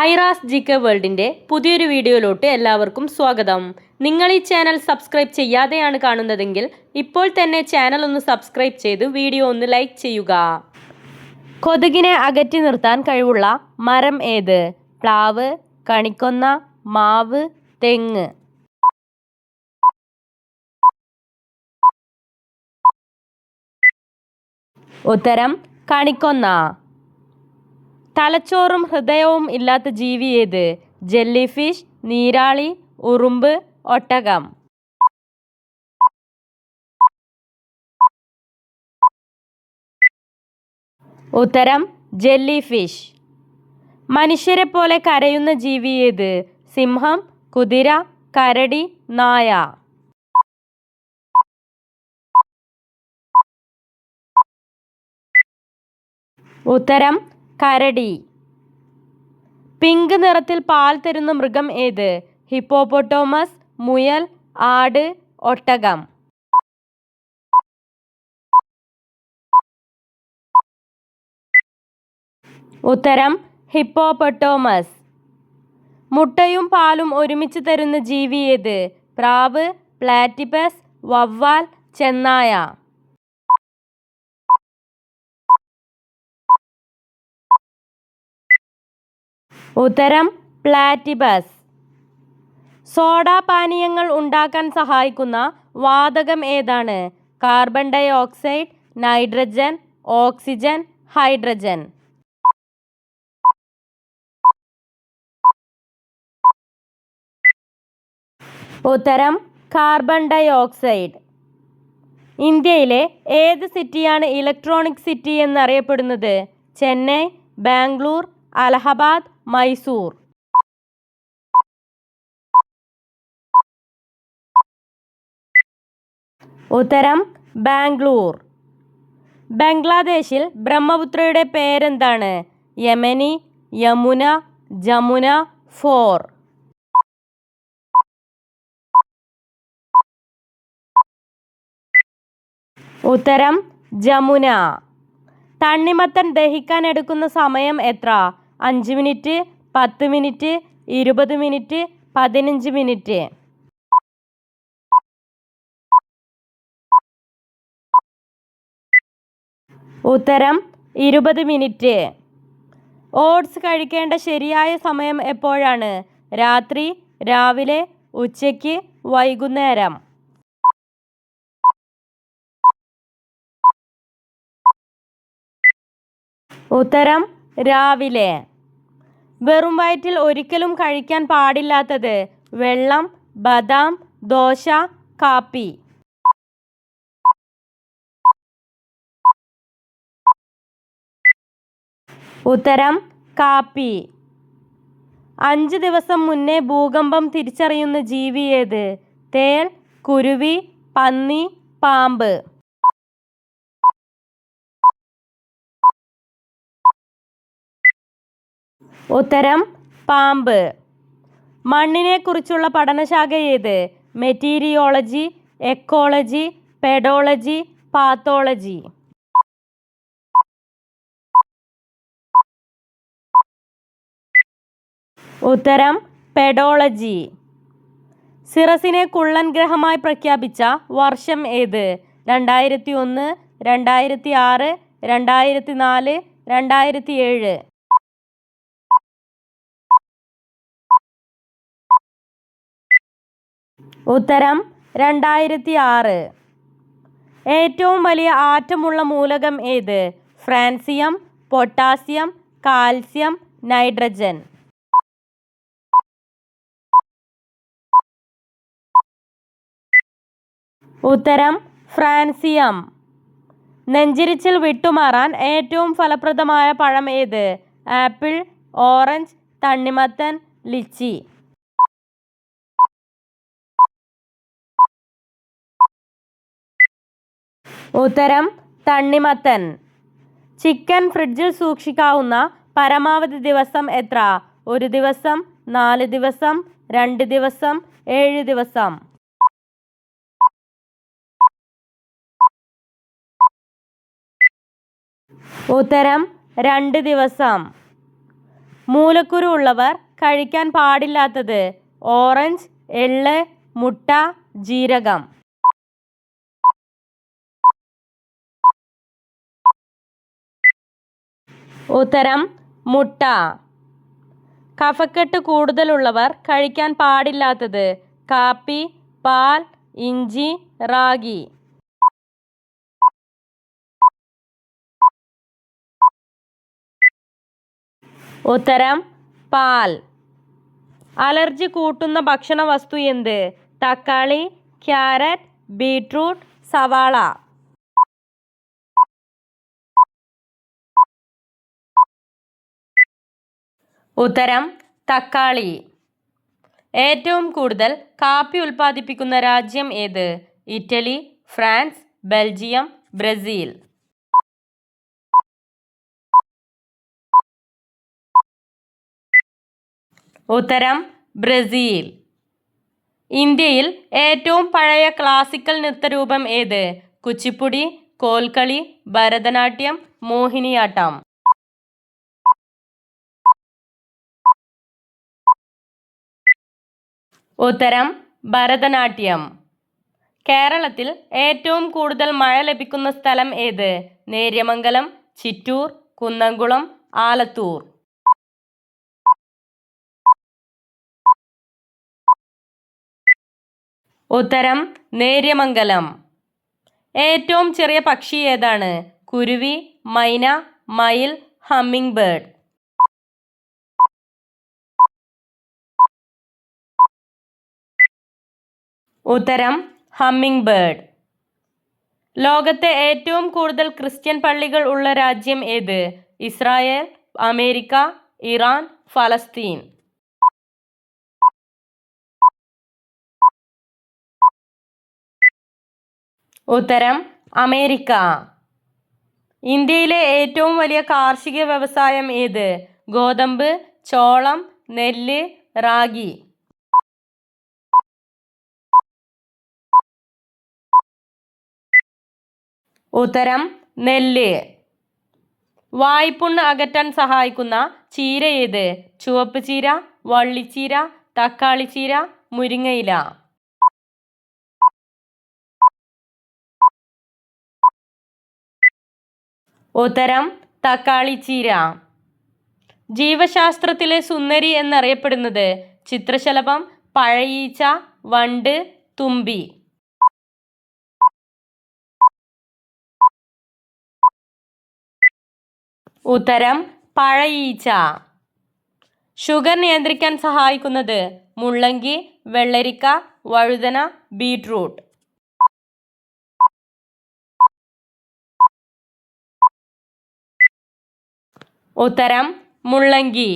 Aira's G K വേൾഡിന്റെ പുതിയൊരു വീഡിയോയിലോട്ട് എല്ലാവർക്കും സ്വാഗതം. നിങ്ങൾ ഈ ചാനൽ സബ്സ്ക്രൈബ് ചെയ്യാതെയാണ് കാണുന്നതെങ്കിൽ ഇപ്പോൾ തന്നെ ചാനൽ ഒന്ന് സബ്സ്ക്രൈബ് ചെയ്ത് വീഡിയോ ഒന്ന് ലൈക്ക് ചെയ്യുക. കൊതുകിനെ അകറ്റി നിർത്താൻ കഴിവുള്ള മരം ഏത്? പ്ലാവ് കണിക്കൊന്ന മാവ് തെങ്ങ്. ഉത്തരം കണിക്കൊന്ന. തലച്ചോറും ഹൃദയവും ഇല്ലാത്ത ജീവി ഏത്? ജെല്ലി ഫിഷ് നീരാളി ഉറുമ്പ് ഒട്ടകം. ഉത്തരം ജെല്ലി ഫിഷ് മനുഷ്യരെ പോലെ കരയുന്ന ജീവി ഏത്? സിംഹം കുതിര കരടി നായ. ഉത്തരം കരടി. പിങ്ക് നിറത്തിൽ പാൽ തരുന്ന മൃഗം ഏത്? ഹിപ്പോപ്പൊട്ടോമസ് മുയൽ ആട് ഒട്ടകം. ഉത്തരം ഹിപ്പോപ്പൊട്ടോമസ്. മുട്ടയും പാലും ഒരുമിച്ച് തരുന്ന ജീവി ഏത്? പ്രാവ് പ്ലാറ്റിപ്പസ് വവ്വാൽ ചെന്നായ. ഉത്തരം പ്ലാറ്റിബസ്. സോഡാ പാനീയങ്ങൾ ഉണ്ടാക്കാൻ സഹായിക്കുന്ന വാതകം ഏതാണ്? Carbon dioxide nitrogen oxygen hydrogen. ഉത്തരം കാർബൺ ഡൈ ഓക്സൈഡ്. ഇന്ത്യയിലെ ഏത് സിറ്റിയാണ് ഇലക്ട്രോണിക് സിറ്റി എന്നറിയപ്പെടുന്നത്? ചെന്നൈ ബാംഗ്ലൂർ അലഹബാദ് മൈസൂർ. ഉത്തരം ബാംഗ്ലൂർ. ബംഗ്ലാദേശിൽ ബ്രഹ്മപുത്രയുടെ പേരെന്താണ്? യമനി യമുന ജമുന ഫോർ. ഉത്തരം ജമുന. തണ്ണിമത്തൻ ദഹിക്കാൻ എടുക്കുന്ന സമയം എത്ര? അഞ്ച് മിനിറ്റ് പത്ത് മിനിറ്റ് ഇരുപത് മിനിറ്റ് പതിനഞ്ച് മിനിറ്റ്. ഉത്തരം ഇരുപത് മിനിറ്റ്. ഓട്സ് കഴിക്കേണ്ട ശരിയായ സമയം എപ്പോഴാണ്? രാത്രി രാവിലെ ഉച്ചയ്ക്ക് വൈകുന്നേരം. ഉത്തരം രാവിലെ. വെറും വയറ്റിൽ ഒരിക്കലും കഴിക്കാൻ പാടില്ലാത്തത് വെള്ളം ബദാം ദോശ കാപ്പി. ഉത്തരം കാപ്പി. അഞ്ച് ദിവസം മുന്നേ ഭൂകമ്പം തിരിച്ചറിയുന്ന ജീവി ഏത്? തേൾ കുരുവി പന്നി പാമ്പ്. ഉത്തരം പാമ്പ്. മണ്ണിനെക്കുറിച്ചുള്ള പഠനശാഖ ഏത്? Meteorology ecology pedology pathology. ഉത്തരം പെഡോളജി. സിറസിനെ കുള്ളൻ ഗ്രഹമായി പ്രഖ്യാപിച്ച വർഷം ഏത്? രണ്ടായിരത്തി ഒന്ന് രണ്ടായിരത്തി ആറ് രണ്ടായിരത്തി നാല് രണ്ടായിരത്തി ഏഴ് ഉത്തരം രണ്ടായിരത്തി ആറ് ഏറ്റവും വലിയ ആറ്റമുള്ള മൂലകം ഏത്? Francium potassium calcium nitrogen. ഉത്തരം ഫ്രാൻസിയം. നെഞ്ചിരിച്ചിൽ വിട്ടുമാറാൻ ഏറ്റവും ഫലപ്രദമായ പഴം ഏത്? ആപ്പിൾ ഓറഞ്ച് തണ്ണിമത്തൻ ലിച്ചി. ഉത്തരം തണ്ണിമത്തൻ. ചിക്കൻ ഫ്രിഡ്ജിൽ സൂക്ഷിക്കാവുന്ന പരമാവധി ദിവസം എത്ര? ഒരു ദിവസം നാല് ദിവസം രണ്ട് ദിവസം ഏഴ് ദിവസം. ഉത്തരം രണ്ട് ദിവസം. മൂലക്കുരു ഉള്ളവർ കഴിക്കാൻ പാടില്ലാത്തത് ഓറഞ്ച് എള്ള് മുട്ട ജീരകം. ഉത്തരം മുട്ട. കഫക്കെട്ട് കൂടുതലുള്ളവർ കഴിക്കാൻ പാടില്ലാത്തത് കാപ്പി പാൽ ഇഞ്ചി റാഗി. ഉത്തരം പാൽ. അലർജി കൂട്ടുന്ന ഭക്ഷണ വസ്തു എന്ത്? തക്കാളി ക്യാരറ്റ് ബീട്രൂട്ട് സവാള. ഉത്തരം തക്കാളി. ഏറ്റവും കൂടുതൽ കാപ്പി ഉൽപ്പാദിപ്പിക്കുന്ന രാജ്യം ഏത്? Italy France Belgium Brazil. ഉത്തരം ബ്രസീൽ. ഇന്ത്യയിൽ ഏറ്റവും പഴയ ക്ലാസിക്കൽ നൃത്തരൂപം ഏത്? കുച്ചിപ്പുടി കോൽക്കളി ഭരതനാട്യം മോഹിനിയാട്ടം. ഉത്തരം ഭരതനാട്യം. കേരളത്തിൽ ഏറ്റവും കൂടുതൽ മഴ ലഭിക്കുന്ന സ്ഥലം ഏത്? നേര്യമംഗലം ചിറ്റൂർ കുന്നംകുളം ആലത്തൂർ. ഉത്തരം നേര്യമംഗലം. ഏറ്റവും ചെറിയ പക്ഷി ഏതാണ്? കുരുവി മൈന മയിൽ ഹമ്മിങ് ബേർഡ്. ഉത്തരം ഹമ്മിങ് ബേർഡ്. ലോകത്തെ ഏറ്റവും കൂടുതൽ ക്രിസ്ത്യൻ പള്ളികൾ ഉള്ള രാജ്യം ഏത്? ഇസ്രായേൽ അമേരിക്ക ഇറാൻ ഫലസ്തീൻ. ഉത്തരം അമേരിക്ക. ഇന്ത്യയിലെ ഏറ്റവും വലിയ കാർഷിക വ്യവസായം ഏത്? ഗോതമ്പ് ചോളം നെല്ല് റാഗി. ഉത്തരം നെല്ല്. വായ്പുണ്ണ് അകറ്റാൻ സഹായിക്കുന്ന ചീര ഏത്? ചുവപ്പ് ചീര വള്ളിച്ചീര തക്കാളി ചീര മുരിങ്ങയില ഉത്തരം തക്കാളി ചീര. ജീവശാസ്ത്രത്തിലെ സുന്ദരി എന്നറിയപ്പെടുന്നത് ചിത്രശലഭം പഴയീച്ച വണ്ട് തുമ്പി. ഉത്തരം പഴയീച്ച. ഷുഗർ നിയന്ത്രിക്കാൻ സഹായിക്കുന്നത് മുള്ളങ്കി വെള്ളരിക്ക വഴുതന ബീട്രൂട്ട്. ഉത്തരം മുള്ളങ്കി.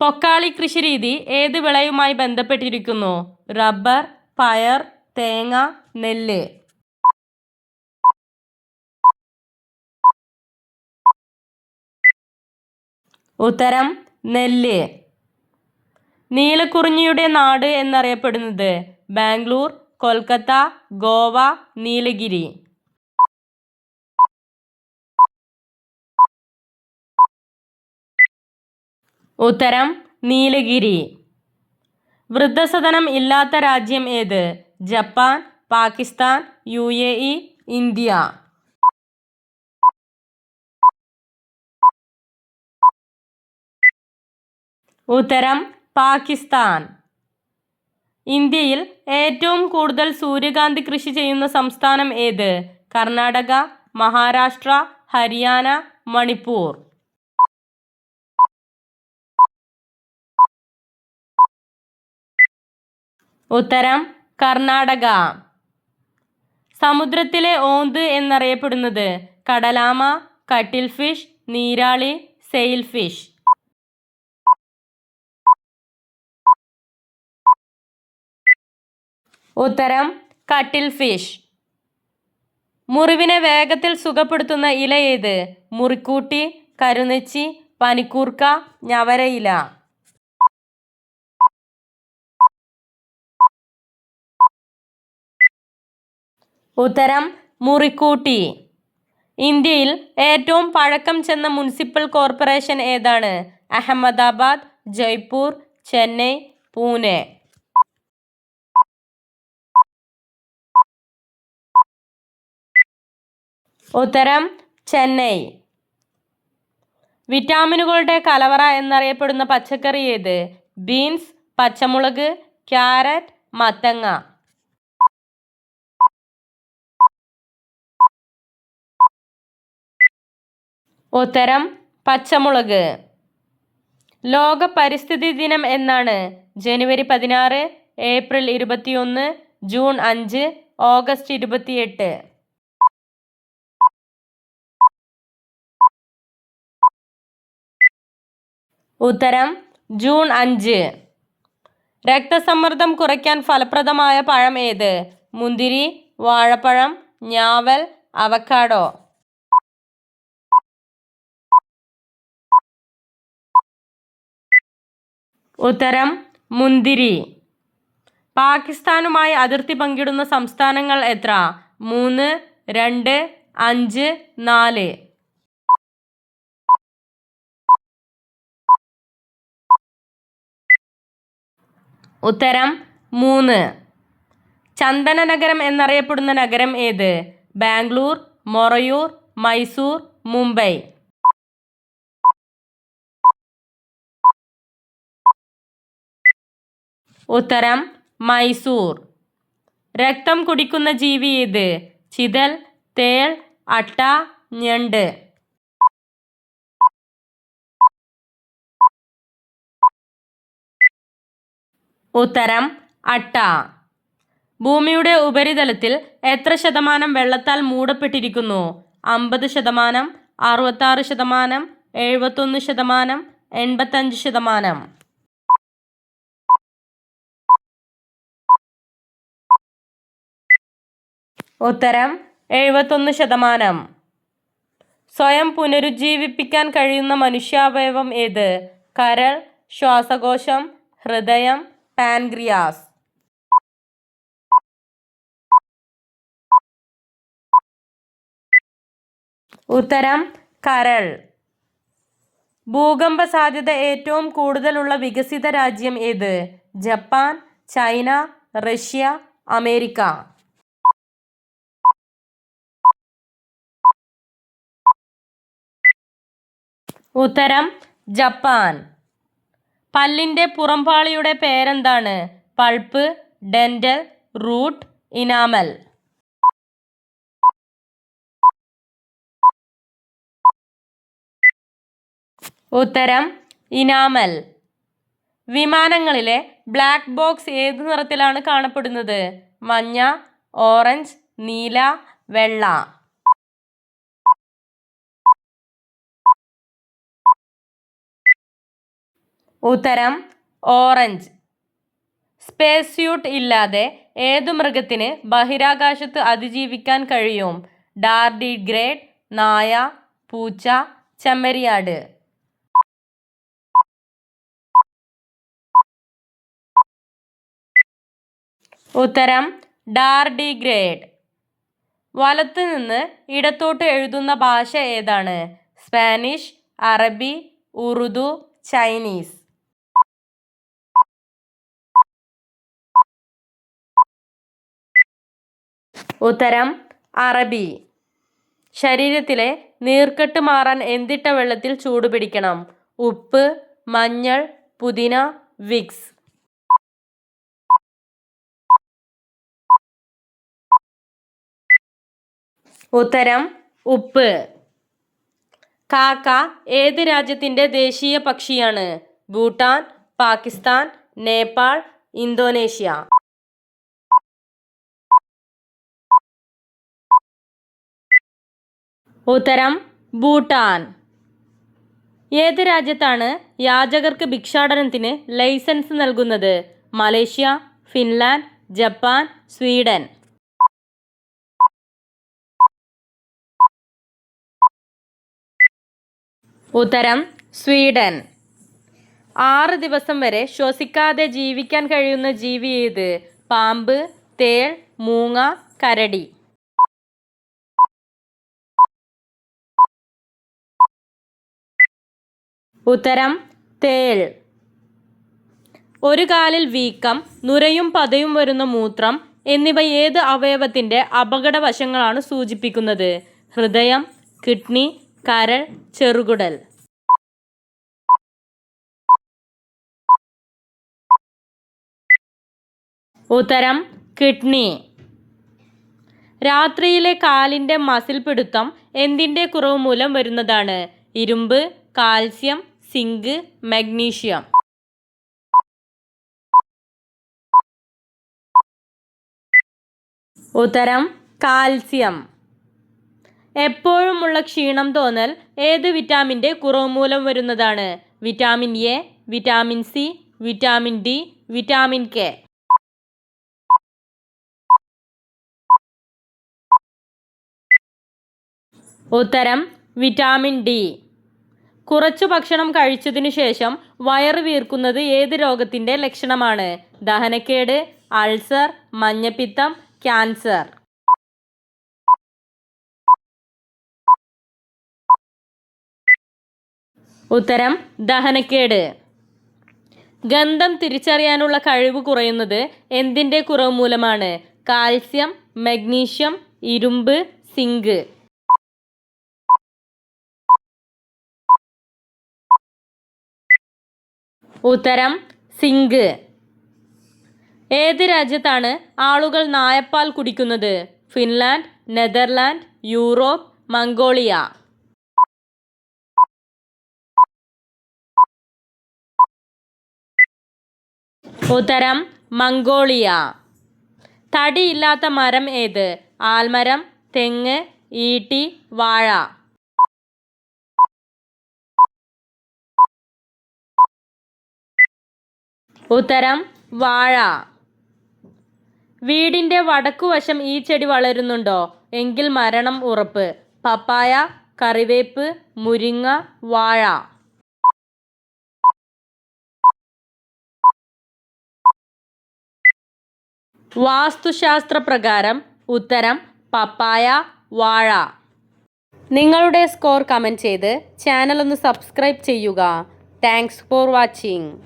പൊക്കാളി കൃഷി രീതി ഏത് വിളയുമായി ബന്ധപ്പെട്ടിരിക്കുന്നു? റബ്ബർ പയർ തേങ്ങ നെല്ല്. ഉത്തരം നെല്ല്. നീലക്കുറിഞ്ഞിയുടെ നാട് എന്നറിയപ്പെടുന്നത് ബാംഗ്ലൂർ കൊൽക്കത്ത ഗോവ നീലഗിരി. ഉത്തരം നീലഗിരി. വൃദ്ധസദനം ഇല്ലാത്ത രാജ്യം ഏത്? ജപ്പാൻ പാകിസ്ഥാൻ യു ഇന്ത്യ. ഉത്തരം പാകിസ്ഥാൻ. ഇന്ത്യയിൽ ഏറ്റവും കൂടുതൽ സൂര്യകാന്തി കൃഷി ചെയ്യുന്ന സംസ്ഥാനം ഏത്? കർണാടക മഹാരാഷ്ട്ര ഹരിയാന മണിപ്പൂർ. ഉത്തരം കർണാടക. സമുദ്രത്തിലെ ഓന്ത് എന്നറിയപ്പെടുന്നത് കടലാമ കട്ടിൽ ഫിഷ് നീരാളി സെയിൽ ഫിഷ്. ഉത്തരം കട്ടിൽ ഫിഷ്. മുറിവിനെ വേഗത്തിൽ സുഖപ്പെടുത്തുന്ന ഇല ഏത്? മുറിക്കൂട്ടി കരുനെച്ചി പനിക്കൂർക്ക ഞവരയില. ഉത്തരം മുറിക്കൂട്ടി. ഇന്ത്യയിൽ ഏറ്റവും പഴക്കം ചെന്ന മുനിസിപ്പൽ കോർപ്പറേഷൻ ഏതാണ്? അഹമ്മദാബാദ് ജയ്പൂർ ചെന്നൈ പൂനെ. ഉത്തരം ചെന്നൈ. വിറ്റാമിനുകളുടെ കലവറ എന്നറിയപ്പെടുന്ന പച്ചക്കറി ഏത്? ബീൻസ് പച്ചമുളക് ക്യാരറ്റ് മത്തങ്ങ. ഉത്തരം പച്ചമുളക്. ലോക പരിസ്ഥിതി ദിനം എന്നാണ് ജനുവരി പതിനാറ് ഏപ്രിൽ ഇരുപത്തിയൊന്ന് ജൂൺ അഞ്ച് ഓഗസ്റ്റ് ഇരുപത്തിയെട്ട്. ഉത്തരം ജൂൺ അഞ്ച്. രക്തസമ്മർദ്ദം കുറയ്ക്കാൻ ഫലപ്രദമായ പഴം ഏത്? മുന്തിരി വാഴപ്പഴം ഞാവൽ അവക്കാഡോ ഉത്തരം മുന്തിരി. പാകിസ്ഥാനുമായി അതിർത്തി പങ്കിടുന്ന സംസ്ഥാനങ്ങൾ എത്ര? മൂന്ന് രണ്ട് അഞ്ച് നാല്. ഉത്തരം മൂന്ന്. ചന്ദന നഗരം എന്നറിയപ്പെടുന്ന നഗരം ഏത്? ബാംഗ്ലൂർ മൊറയൂർ മൈസൂർ മുംബൈ. ഉത്തരം മൈസൂർ. രക്തം കുടിക്കുന്ന ജീവി ഏത്? ചിതൽ തേൾ അട്ട ഞണ്ട്. ഉത്തരം അട്ട. ഭൂമിയുടെ ഉപരിതലത്തിൽ എത്ര ശതമാനം വെള്ളത്താൽ മൂടപ്പെട്ടിരിക്കുന്നു? അമ്പത് ശതമാനം അറുപത്താറ് ശതമാനം എഴുപത്തൊന്ന് ശതമാനം എൺപത്തഞ്ച് ശതമാനം. ഉത്തരം എഴുപത്തൊന്ന് ശതമാനം. സ്വയം പുനരുജ്ജീവിപ്പിക്കാൻ കഴിയുന്ന മനുഷ്യാവയവം ഏത്? കരൾ ശ്വാസകോശം ഹൃദയം പാൻക്രിയാസ് ഉത്തരം കരൾ. ഭൂകമ്പ സാധ്യത ഏറ്റവും കൂടുതലുള്ള വികസിത രാജ്യം ഏത്? Japan China Russia America. ഉത്തരം ജപ്പാൻ. പല്ലിന്റെ പുറംപാളിയുടെ പേരെന്താണ്? Pulp dental root enamel. ഉത്തരം ഇനാമൽ. വിമാനങ്ങളിലെ ബ്ലാക്ക് ബോക്സ് ഏത് നിറത്തിലാണ് കാണപ്പെടുന്നത്? മഞ്ഞ ഓറഞ്ച് നീല വെള്ള. ഉത്തരം ഓറഞ്ച്. സ്പേസ് സ്യൂട്ട് ഇല്ലാതെ ഏതു മൃഗത്തിന് ബഹിരാകാശത്ത് അതിജീവിക്കാൻ കഴിയും? ഡാർഡി ഗ്രേഡ് നായ പൂച്ച ചെമ്മരിയാട്. ഉത്തരം ഡാർഡി ഗ്രേഡ് വലത്തു നിന്ന് ഇടത്തോട്ട് എഴുതുന്ന ഭാഷ ഏതാണ്? സ്പാനിഷ് അറബി ഉറുദു ചൈനീസ്. ഉത്തരം അറബി. ശരീരത്തിലെ നീർക്കെട്ട് മാറാൻ എന്തിട്ട വെള്ളത്തിൽ ചൂടുപിടിക്കണം ഉപ്പ് മഞ്ഞൾ പുതിന വിക്സ്. ഉത്തരം ഉപ്പ്. കാക്ക ഏത് രാജ്യത്തിന്റെ ദേശീയ പക്ഷിയാണ്? ഭൂട്ടാൻ പാകിസ്ഥാൻ നേപ്പാൾ ഇന്തോനേഷ്യ. ഉത്തരം ഭൂട്ടാൻ. ഏത് രാജ്യത്താണ് യാചകർക്ക് ഭിക്ഷാടനത്തിന് ലൈസൻസ് നൽകുന്നത്? Malaysia Finland Japan Sweden. ഉത്തരം സ്വീഡൻ. ആറ് ദിവസം വരെ ശ്വസിക്കാതെ ജീവിക്കാൻ കഴിയുന്ന ജീവി ഏത്? പാമ്പ് തേൾ മൂങ്ങ കരടി. ഉത്തരം തേൾ ഒരു കാലിൽ വീക്കം നുരയും പതയും വരുന്ന മൂത്രം എന്നിവ ഏത് അവയവത്തിന്റെ അപകടവശങ്ങളാണ് സൂചിപ്പിക്കുന്നത്? ഹൃദയം കിഡ്നി കരൾ ചെറുകുടൽ. ഉത്തരം കിഡ്നി. രാത്രിയിലെ കാലിന്റെ മസിൽ പിടുത്തം എന്തിന്റെ കുറവ് മൂലം വരുന്നതാണ്? ഇരുമ്പ് കാൽസ്യം സിങ്ക് മഗ്നീഷ്യം. ഉത്തരം കാൽസ്യം. എപ്പോഴുമുള്ള ക്ഷീണം തോന്നൽ ഏത് വിറ്റാമിന്റെ കുറവ് മൂലം വരുന്നതാണ്? Vitamin A vitamin C vitamin D vitamin K. ഉത്തരം വിറ്റാമിൻ ഡി. കുറച്ചു ഭക്ഷണം കഴിച്ചതിനു ശേഷം വയറ് വീർക്കുന്നത് ഏത് രോഗത്തിന്റെ ലക്ഷണമാണ്? ദഹനക്കേട് അൾസർ മഞ്ഞപ്പിത്തം ക്യാൻസർ. ഉത്തരം ദഹനക്കേട്. ഗന്ധം തിരിച്ചറിയാനുള്ള കഴിവ് കുറയുന്നത് എന്തിന്റെ കുറവ് മൂലമാണ്? കാൽസ്യം മഗ്നീഷ്യം ഇരുമ്പ് സിങ്ക്. ഉത്തരം സിങ്ക്. ഏത് രാജ്യത്താണ് ആളുകൾ നായപ്പാൽ കുടിക്കുന്നത്? Finland Netherland Europe Mongolia. ഉത്തരം മംഗോളിയ. തടിയില്ലാത്ത മരം ഏത്? ആൽമരം തെങ്ങ് ഈട്ടി വാഴ. ഉത്തരം വാഴ. വീടിന്റെ വടക്കുവശം ഈ ചെടി വളരുന്നുണ്ടോ? എങ്കിൽ മരണം ഉറപ്പ്. പപ്പായ കറിവേപ്പ് മുരിങ്ങ വാഴ. വാസ്തുശാസ്ത്ര പ്രകാരം ഉത്തരം പപ്പായ വാഴ. നിങ്ങളുടെ സ്കോർ കമന്റ് ചെയ്ത് ചാനൽ ഒന്ന് സബ്സ്ക്രൈബ് ചെയ്യുക. Thanks for watching.